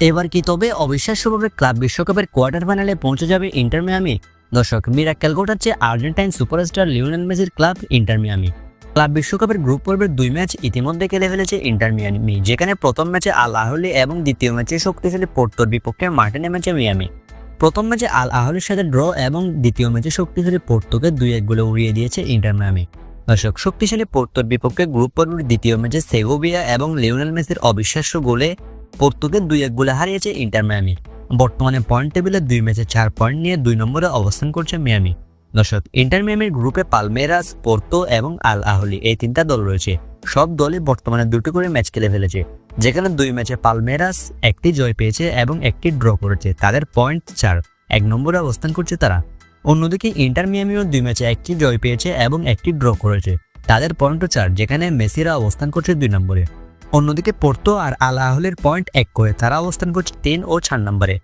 এবার কি তবে অবিশ্বাস্যভাবে ক্লাব বিশ্বকাপের কোয়ার্টার ফাইনালে পৌঁছে যাবে ইন্টার মিয়ামি? দর্শক, মিরাক্কেল ঘটাচ্ছে আর্জেন্টাইন সুপারস্টার লিওনেল মেসির ক্লাব ইন্টার মিয়ামি। ক্লাব বিশ্বকাপের গ্রুপ পর্বের দুই ম্যাচ ইতিমধ্যে খেলে ফেলেছে ইন্টার মিয়ামি, যেখানে প্রথম ম্যাচে আল আহলি এবং দ্বিতীয় ম্যাচে শক্তিশালী পোর্তোর বিপক্ষে মার্টিনে ম্যাচে মিয়ামি। প্রথম ম্যাচে আল আহলির সাথে ড্র এবং দ্বিতীয় ম্যাচে শক্তিশালী পোর্তোকে দুই এক গোলে উড়িয়ে দিয়েছে ইন্টার মিয়ামি। দর্শক, শক্তিশালী পোর্তোর বিপক্ষে গ্রুপ পর্বের দ্বিতীয় ম্যাচে সেগোবিয়া এবং লিওনেল মেসির অবিশ্বাস্য গোলে পোর্তুকে দুই এক গোলে হারিয়েছে ইন্টার মিয়ামি। বর্তমানে পয়েন্ট টেবিলে দুই ম্যাচে চার পয়েন্ট নিয়ে দুই নম্বরে অবস্থান করছে মিয়ামি। দর্শক, ইন্টার মিয়ামির গ্রুপে পালমেরাস, পোর্তো এবং আল আহলি এই তিনটা দল রয়েছে। সব দলই বর্তমানে দুটো করে ম্যাচ খেলে ফেলেছে, যেখানে দুই ম্যাচে পালমেরাস একটি জয় পেয়েছে এবং একটি ড্র করেছে। তাদের পয়েন্ট চার, এক নম্বরে অবস্থান করছে তারা। অন্যদিকে, ইন্টার মিয়ামিও দুই ম্যাচে একটি জয় পেয়েছে এবং একটি ড্র করেছে। তাদের পয়েন্টও চার, যেখানে মেসিরা অবস্থান করছে দুই নম্বরে। অন্যদিকে পোর্তো আর আল আহলের পয়েন্ট এক করে তারা অবস্থান করছে তিন ও চার নম্বরে।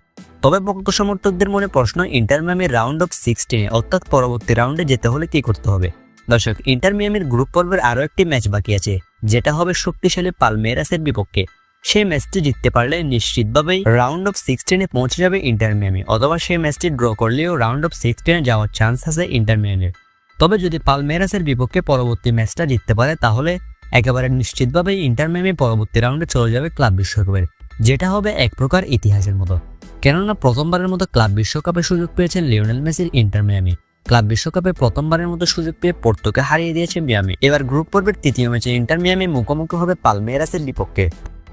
তবে ভক্ত সমর্থকদের মনে প্রশ্ন, ইন্টার মিয়ামির রাউন্ড অফ সিক্সটিনে অর্থাৎ পরবর্তী রাউন্ডে যেতে হলে কি করতে হবে? দর্শক, ইন্টার মিয়ামির গ্রুপ পর্বের আরও একটি ম্যাচ বাকি আছে, যেটা হবে শক্তিশালী পালমেরাসের বিপক্ষে। সেই ম্যাচটি জিততে পারলে নিশ্চিতভাবেই রাউন্ড অফ সিক্সটিনে পৌঁছে যাবে ইন্টার মিয়ামি, অথবা সেই ম্যাচটি ড্র করলেও রাউন্ড অফ সিক্সটিনে যাওয়ার চান্স আছে ইন্টার মিয়ামির। তবে যদি পালমেরাসের বিপক্ষে পরবর্তী ম্যাচটা জিততে পারে, তাহলে একেবারে নিশ্চিতভাবে ইন্টার মিয়ামি পরবর্তী রাউন্ডে চলে যাবে ক্লাব বিশ্বকাপের, যেটা হবে এক প্রকার ইতিহাসের মতো। কেননা প্রথমবারের মতো ক্লাব বিশ্বকাপে সুযোগ পেয়েছেন লিওনেল মেসির ইন্টার মিয়ামি ক্লাব বিশ্বকাপে প্রথমবারের মতো সুযোগ পেয়ে পোর্তোকে হারিয়ে দিয়েছে মিয়ামি এবার গ্রুপ পর্বের তৃতীয় ম্যাচে ইন্টার মিয়ামি মুখোমুখি হবে পালমেরাসের বিপক্ষে।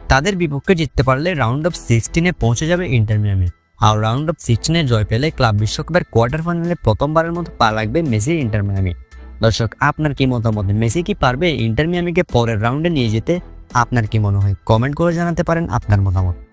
তাদের বিপক্ষে জিততে পারলে রাউন্ড অফ সিক্সটিনে পৌঁছে যাবে ইন্টার মিয়ামি আর রাউন্ড অফ সিক্সটিনে জয় পেলে ক্লাব বিশ্বকাপের কোয়ার্টার ফাইনালে প্রথমবারের মতো পা লাগবে মেসির ইন্টার মিয়ামি দর্শক, আপনার কি মতামত? মেসি কি পারবে ইন্টার মিয়ামিকে পরের রাউন্ডে নিয়ে যেতে? আপনার কি মনে হয়? কমেন্ট করে জানাতে পারেন আপনার মতামত।